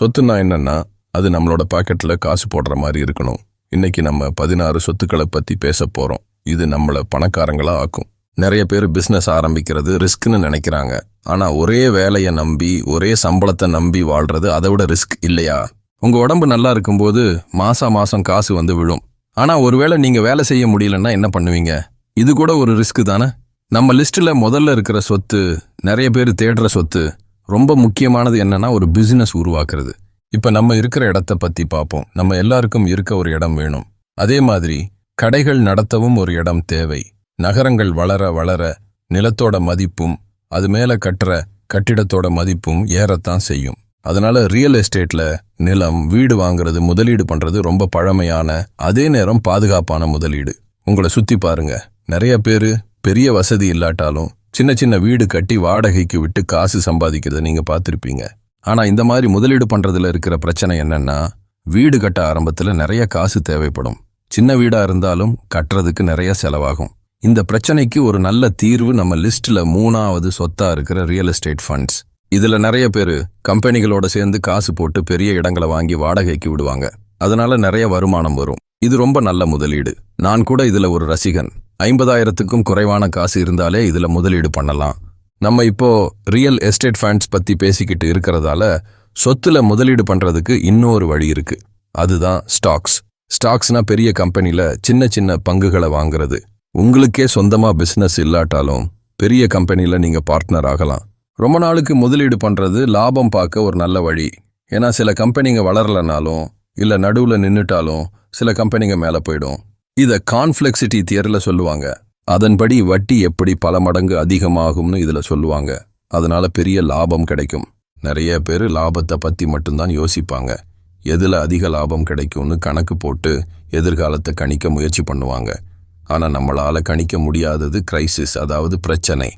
சொத்துன்னா என்னன்னா அது நம்மளோட பாக்கெட்ல காசு போடுற மாதிரி இருக்கணும். இன்னைக்கு நம்ம பதினாறு சொத்துக்களை பத்தி பேச போறோம். இது நம்மள பணக்காரங்களா ஆக்கும். நிறைய பேர் பிசினஸ் ஆரம்பிக்கிறது ரிஸ்க்னு நினைக்கிறாங்க. ஆனா ஒரே வேலையை நம்பி ஒரே சம்பளத்தை நம்பி வாழ்றது அதை விட ரிஸ்க் இல்லையா? உங்க உடம்பு நல்லா இருக்கும்போது மாசா மாசம் காசு வந்து விழும். ஆனா ஒருவேளை நீங்க வேலை செய்ய முடியலன்னா என்ன பண்ணுவீங்க? இது கூட ஒரு ரிஸ்க் தானே? நம்ம லிஸ்ட்ல முதல்ல இருக்கிற சொத்து நிறைய பேர் தேடுற சொத்து ரொம்ப முக்கியமானது என்னன்னா ஒரு பிசினஸ் உருவாக்குறது. இப்ப நம்ம இருக்கிற இடத்த பத்தி பார்ப்போம் நம்ம எல்லாருக்கும் இருக்க ஒரு இடம் வேணும். அதே மாதிரி கடைகள் நடத்தவும் ஒரு இடம் தேவை. நகரங்கள் வளர வளர நிலத்தோட மதிப்பும் அது மேல கட்டுற கட்டிடத்தோட மதிப்பும் ஏறத்தான் செய்யும். அதனால ரியல் எஸ்டேட்ல நிலம் வீடு வாங்குறது முதலீடு பண்றது ரொம்ப பழமையான அதே நேரம் பாதுகாப்பான முதலீடு. உங்களை சுத்தி பாருங்க. நிறைய பேரு பெரிய வசதி இல்லாட்டாலும் சின்ன சின்ன வீடு கட்டி வாடகைக்கு விட்டு காசு சம்பாதிக்கிறத நீங்க பார்த்துருப்பீங்க. ஆனா இந்த மாதிரி முதலீடு பண்றதுல இருக்கிற பிரச்சனை என்னன்னா வீடு கட்ட ஆரம்பத்துல நிறைய காசு தேவைப்படும். சின்ன வீடா இருந்தாலும் கட்டுறதுக்கு நிறைய செலவாகும். இந்த பிரச்சனைக்கு ஒரு நல்ல தீர்வு நம்ம லிஸ்ட்ல மூணாவது சொத்தா இருக்கிற ரியல் எஸ்டேட் ஃபண்ட்ஸ். இதுல நிறைய பேர் கம்பெனிகளோட சேர்ந்து காசு போட்டு பெரிய இடங்களை வாங்கி வாடகைக்கு விடுவாங்க. அதனால நிறைய வருமானம் வரும். இது ரொம்ப நல்ல முதலீடு. நான் கூட இதுல ஒரு ரசிகன். ஐம்பதாயிரத்துக்கும் குறைவான காசு இருந்தாலே இதுல முதலீடு பண்ணலாம். நம்ம இப்போ ரியல் எஸ்டேட் ஃபண்ட்ஸ் பத்தி பேசிக்கிட்டு இருக்கிறதால சொத்துல முதலீடு பண்றதுக்கு இன்னொரு வழி இருக்கு. அதுதான் ஸ்டாக்ஸ். ஸ்டாக்ஸ்னா பெரிய கம்பெனில சின்ன சின்ன பங்குகளை வாங்குறது. உங்களுக்கே சொந்தமா பிசினஸ் இல்லாட்டாலும் பெரிய கம்பெனில நீங்க பார்ட்னர் ஆகலாம். ரொம்ப நாளுக்கு முதலீடு பண்றது லாபம் பார்க்க ஒரு நல்ல வழி. ஏன்னா சில கம்பெனிங்க வளரலனாலும் இல்ல நடுவுல நின்னுட்டாலும் சில கம்பெனிங்க மேல போயிடும். இதை கான்ஃப்ளெக்சிட்டி தியரில் சொல்லுவாங்க. அதன்படி வட்டி எப்படி பல மடங்கு அதிகமாகும்னு இதில் சொல்லுவாங்க. அதனால பெரிய லாபம் கிடைக்கும். நிறைய பேர் லாபத்தை பற்றி மட்டும்தான் யோசிப்பாங்க. எதில் அதிக லாபம் கிடைக்கும்னு கணக்கு போட்டு எதிர்காலத்தை கணிக்க முயற்சி பண்ணுவாங்க. ஆனால் நம்மளால் கணிக்க முடியாதது கிரைசிஸ் அதாவது பிரச்சனை.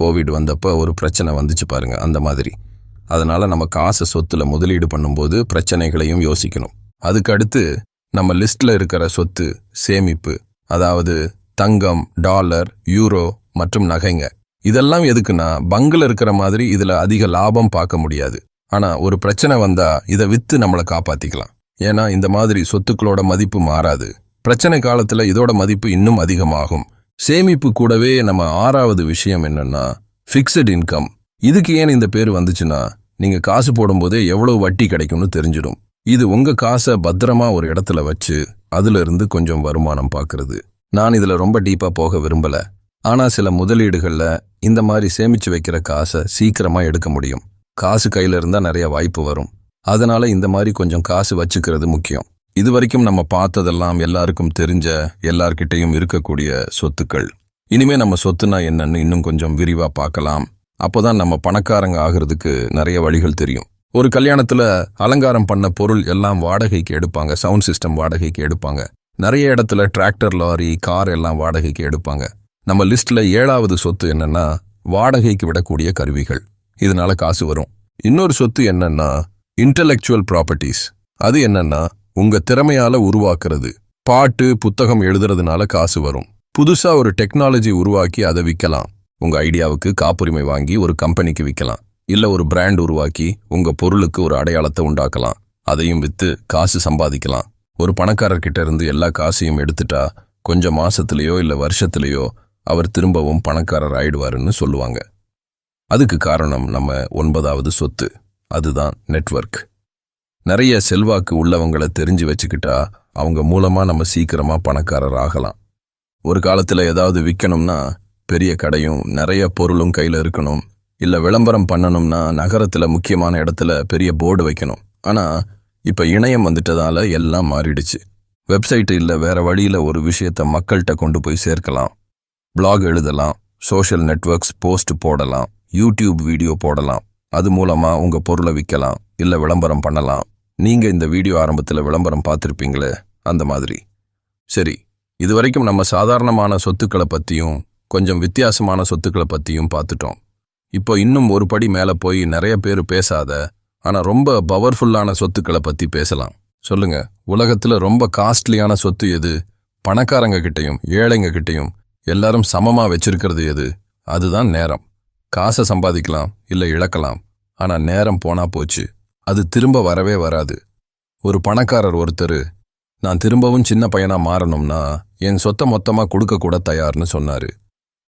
கோவிட் வந்தப்போ ஒரு பிரச்சனை வந்துச்சு பாருங்க அந்த மாதிரி. அதனால் நம்ம காசை சொத்துல முதலீடு பண்ணும்போது பிரச்சனைகளையும் யோசிக்கணும். அதுக்கடுத்து நம்ம லிஸ்ட்ல இருக்கிற சொத்து சேமிப்பு அதாவது தங்கம் டாலர் யூரோ மற்றும் நகைங்க. இதெல்லாம் எதுக்குன்னா பங்குல இருக்கிற மாதிரி இதுல அதிக லாபம் பார்க்க முடியாது. ஆனா ஒரு பிரச்சனை வந்தா இதை வித்து நம்மளை காப்பாத்திக்கலாம். ஏன்னா இந்த மாதிரி சொத்துக்களோட மதிப்பு மாறாது. பிரச்சனை காலத்துல இதோட மதிப்பு இன்னும் அதிகமாகும். சேமிப்பு கூடவே நம்ம ஆறாவது விஷயம் என்னன்னா ஃபிக்ஸட் இன்கம் இதுக்கு ஏன் இந்த பேர் வந்துச்சுன்னா நீங்க காசு போடும்போதே எவ்வளவு வட்டி கிடைக்கும்னு தெரிஞ்சிடும். இது உங்க காசை பத்திரமா ஒரு இடத்துல வச்சு அதுல இருந்து கொஞ்சம் வருமானம் பார்க்கறது நான் இதுல ரொம்ப டீப்பா போக விரும்பல. ஆனா சில முதலீடுகள்ல இந்த மாதிரி சேமிச்சு வைக்கிற காசை சீக்கிரமா எடுக்க முடியும். காசு கையில இருந்தா நிறைய வாய்ப்பு வரும். அதனால இந்த மாதிரி கொஞ்சம் காசு வச்சுக்கிறது முக்கியம். இது வரைக்கும் நம்ம பார்த்ததெல்லாம் எல்லாருக்கும் தெரிஞ்ச எல்லார்கிட்டையும் இருக்கக்கூடிய சொத்துக்கள். இனிமே நம்ம சொத்துனா என்னன்னு இன்னும் கொஞ்சம் விரிவா பார்க்கலாம். அப்போதான் நம்ம பணக்காரங்க ஆகிறதுக்கு நிறைய வழிகள் தெரியும். ஒரு கல்யாணத்துல அலங்காரம் பண்ண பொருள் எல்லாம் வாடகைக்கு எடுப்பாங்க. சவுண்ட் சிஸ்டம் வாடகைக்கு எடுப்பாங்க. நிறைய இடத்துல டிராக்டர் லாரி கார் எல்லாம் வாடகைக்கு எடுப்பாங்க. நம்ம லிஸ்ட்ல ஏழாவது சொத்து என்னன்னா வாடகைக்கு விடக்கூடிய கருவிகள். இதனால காசு வரும். இன்னொரு சொத்து என்னன்னா இன்டலெக்சுவல் ப்ராப்பர்ட்டிஸ் அது என்னன்னா உங்க திறமையால உருவாக்குறது. பாட்டு புத்தகம் எழுதுறதுனால காசு வரும். புதுசா ஒரு டெக்னாலஜி உருவாக்கி அதை விற்கலாம் உங்க ஐடியாவுக்கு காப்புரிமை வாங்கி ஒரு கம்பெனிக்கு விற்கலாம் இல்லை ஒரு பிராண்ட் உருவாக்கி உங்கள் பொருளுக்கு ஒரு அடையாளத்தை உண்டாக்கலாம். அதையும் விற்று காசு சம்பாதிக்கலாம். ஒரு பணக்காரர்கிட்ட இருந்து எல்லா காசையும் எடுத்துட்டா கொஞ்சம் மாசத்துலேயோ இல்லை வருஷத்துலேயோ அவர் திரும்பவும் பணக்காரர் ஆயிடுவாருன்னு சொல்லுவாங்க. அதுக்கு காரணம் நம்ம ஒன்பதாவது சொத்து. அதுதான் நெட்வொர்க் நிறைய செல்வாக்கு உள்ளவங்களை தெரிஞ்சு வச்சுக்கிட்டா அவங்க மூலமாக நம்ம சீக்கிரமாக பணக்காரர் ஆகலாம். ஒரு காலத்தில் ஏதாவது விற்கணும்னா பெரிய கடையும் நிறைய பொருளும் கையில் இருக்கணும். இல்லை விளம்பரம் பண்ணணும்னா நகரத்துல முக்கியமான இடத்துல பெரிய போர்டு வைக்கணும். ஆனா இப்போ இணையம் வந்துட்டதால எல்லாம் மாறிடுச்சு. வெப்சைட் இல்லை வேற வழியில ஒரு விஷயத்த மக்கள்கிட்ட கொண்டு போய் சேர்க்கலாம். பிளாக் எழுதலாம் சோஷியல் நெட்வொர்க்ஸ் போஸ்ட் போடலாம் யூடியூப் வீடியோ போடலாம். அது மூலமா உங்க பொருளை விற்கலாம் இல்ல விளம்பரம் பண்ணலாம். நீங்க இந்த வீடியோ ஆரம்பத்துல விளம்பரம் பார்த்திருப்பீங்களே அந்த மாதிரி. சரி இதுவரைக்கும் நம்ம சாதாரணமான சொத்துக்களை பத்தியும் கொஞ்சம் வித்தியாசமான சொத்துக்களை பத்தியும் பார்த்துட்டோம். இப்போ இன்னும் ஒரு படி மேல போய் நிறைய பேர் பேசாத ஆனா ரொம்ப பவர்ஃபுல்லான சொத்துக்களை பத்தி பேசலாம். சொல்லுங்க. உலகத்துல ரொம்ப காஸ்ட்லியான சொத்து எது? பணக்காரங்க கிட்டயும் ஏழைங்க கிட்டயும் எல்லாரும் சமமா வச்சிருக்கிறது எது? அதுதான் நேரம். காசை சம்பாதிக்கலாம் இல்ல இழக்கலாம். ஆனா நேரம் போனா போச்சு. அது திரும்ப வரவே வராது. ஒரு பணக்காரர் ஒருத்தர் நான் திரும்பவும் சின்ன பையனா மாறணும்னா என் சொத்தை மொத்தமா கொடுக்க கூட தயார்னு சொன்னாரு.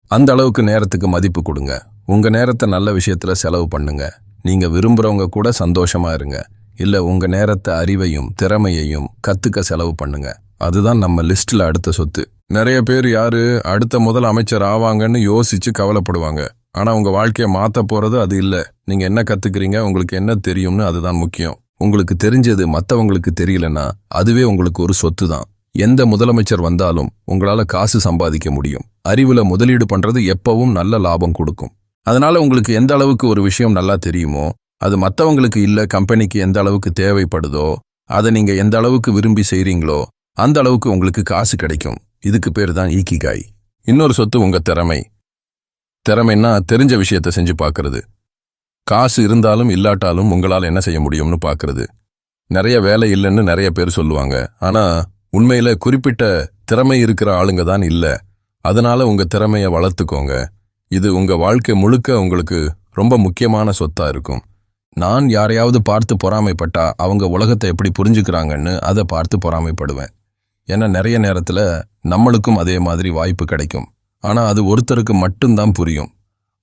அந்த அளவுக்கு நேரத்துக்கு மதிப்பு கொடுங்க. உங்கள் நேரத்தை நல்ல விஷயத்தில் செலவு பண்ணுங்க. நீங்கள் விரும்புகிறவங்க கூட சந்தோஷமாக இருங்க. இல்லை உங்கள் நேரத்தை அறிவையும் திறமையையும் கற்றுக்க செலவு பண்ணுங்க. அதுதான் நம்ம லிஸ்ட்டில் அடுத்த சொத்து. நிறைய பேர் யார் அடுத்த முதல் அமைச்சர் ஆவாங்கன்னு யோசித்து கவலைப்படுவாங்க. ஆனால் உங்கள் வாழ்க்கையை மாற்ற போகிறது அது இல்லை. நீங்கள் என்ன கற்றுக்கிறீங்க உங்களுக்கு என்ன தெரியும்னு அதுதான் முக்கியம். உங்களுக்கு தெரிஞ்சது மற்றவங்களுக்கு தெரியலன்னா அதுவே உங்களுக்கு ஒரு சொத்து தான் எந்த முதலமைச்சர் வந்தாலும் உங்களால் காசு சம்பாதிக்க முடியும். அறிவில் முதலீடு பண்ணுறது எப்பவும் நல்ல லாபம் கொடுக்கும். அதனால உங்களுக்கு எந்த அளவுக்கு ஒரு விஷயம் நல்லா தெரியுமோ அது மத்தவங்களுக்கு இல்லை கம்பெனிக்கு எந்த அளவுக்கு தேவைப்படுதோ அதை நீங்க எந்த அளவுக்கு விரும்பி செய்கிறீங்களோ அந்த அளவுக்கு உங்களுக்கு காசு கிடைக்கும். இதுக்கு பேர் தான் ஈக்கிகாய் இன்னொரு சொத்து உங்க திறமை. திறமைன்னா தெரிஞ்ச விஷயத்த செஞ்சு பார்க்கறது காசு இருந்தாலும் இல்லாட்டாலும் உங்களால் என்ன செய்ய முடியும்னு பார்க்கறது நிறைய வேலை இல்லைன்னு நிறைய பேர் சொல்லுவாங்க. ஆனா உண்மையில குறிப்பிட்ட திறமை இருக்கிற ஆளுங்க தான் இல்ல. அதனால உங்க திறமைய வளர்த்துக்கோங்க. இது உங்கள் வாழ்க்கை முழுக்க உங்களுக்கு ரொம்ப முக்கியமான சொத்தாக இருக்கும். நான் யாரையாவது பார்த்து பொறாமைப்பட்டா அவங்க உலகத்தை எப்படி புரிஞ்சுக்கிறாங்கன்னு அதை பார்த்து பொறாமைப்படுவேன். ஏன்னா நிறைய நேரத்தில் நம்மளுக்கும் அதே மாதிரி வாய்ப்பு கிடைக்கும். ஆனால் அது ஒருத்தருக்கு மட்டும்தான் புரியும்.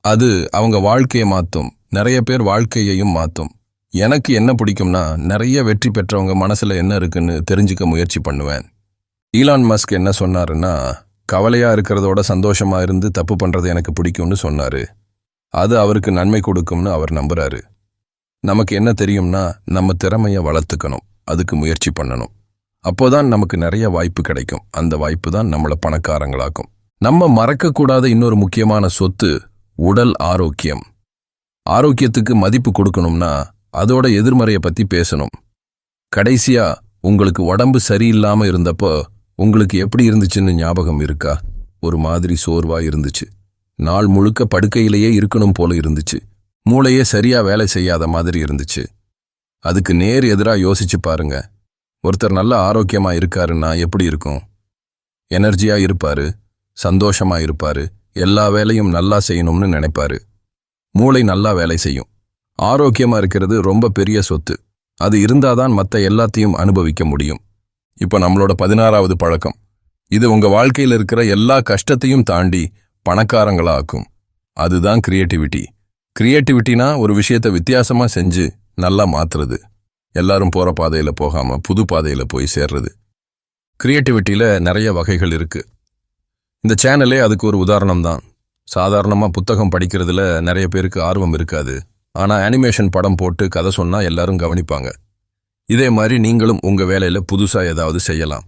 அது அவங்க வாழ்க்கையை மாற்றும் நிறைய பேர் வாழ்க்கையையும் மாற்றும் எனக்கு என்ன பிடிக்கும்னா நிறைய வெற்றி பெற்றவங்க மனசில் என்ன இருக்குன்னு தெரிஞ்சுக்க முயற்சி பண்ணுவேன். ஈலான் மஸ்க் என்ன சொன்னாருன்னா கவலையா இருக்கிறதோட சந்தோஷமா இருந்து தப்பு பண்றது எனக்கு பிடிக்கும்னு சொன்னாரு. அது அவருக்கு நன்மை கொடுக்கும்னு அவர் நம்புறாரு. நமக்கு என்ன தெரியும்னா நம்ம திறமைய வளர்த்துக்கணும். அதுக்கு முயற்சி பண்ணணும். அப்போதான் நமக்கு நிறைய வாய்ப்பு கிடைக்கும். அந்த வாய்ப்பு தான் நம்மளை பணக்காரங்களாக்கும். நம்ம மறக்கக்கூடாத இன்னொரு முக்கியமான சொத்து உடல் ஆரோக்கியம். ஆரோக்கியத்துக்கு மதிப்பு கொடுக்கணும்னா அதோட எதிர்மறையை பத்தி பேசணும். கடைசியா உங்களுக்கு உடம்பு சரியில்லாம இருந்தப்போ உங்களுக்கு எப்படி இருந்துச்சுன்னு ஞாபகம் இருக்கா? ஒரு மாதிரி சோர்வா இருந்துச்சு. நாள் முழுக்க படுக்கையிலேயே இருக்கணும் போல இருந்துச்சு. மூளையே சரியா வேலை செய்யாத மாதிரி இருந்துச்சு. அதுக்கு நேர் எதிரா யோசிச்சு பாருங்க. ஒருத்தர் நல்ல ஆரோக்கியமா இருக்காருன்னா எப்படி இருக்கும்? எனர்ஜியா இருப்பாரு சந்தோஷமா இருப்பாரு எல்லா வேலையும் நல்லா செய்யணும்னு நினைப்பாரு. மூளை நல்லா வேலை செய்யும். ஆரோக்கியமா இருக்கிறது ரொம்ப பெரிய சொத்து. அது இருந்தாதான் மத்த எல்லாத்தையும் அனுபவிக்க முடியும். இப்போ நம்மளோட பதினாறாவது பழக்கம். இது உங்க வாழ்க்கையில் இருக்கிற எல்லா கஷ்டத்தையும் தாண்டி பணக்காரங்களா ஆக்கும் அதுதான் கிரியேட்டிவிட்டி கிரியேட்டிவிட்டினா ஒரு விஷயத்தை வித்தியாசமா செஞ்சு நல்லா மாத்துறது. எல்லாரும் போற பாதையில போகாம புது பாதையில போய் சேர்றது. கிரியேட்டிவிட்டியில நிறைய வகைகள் இருக்கு. இந்த சேனலே அதுக்கு ஒரு உதாரணம் தான். சாதாரணமா புத்தகம் படிக்கிறதுல நிறைய பேருக்கு ஆர்வம் இருக்காது. ஆனா அனிமேஷன் படம் போட்டு கதை சொன்னா எல்லாரும் கவனிப்பாங்க. இதே மாதிரி நீங்களும் உங்க வேலையில புதுசா ஏதாவது செய்யலாம்.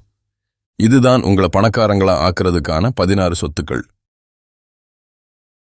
இதுதான் உங்களை பணக்காரங்களா ஆக்குறதுக்கான பதினாறு சொத்துக்கள்.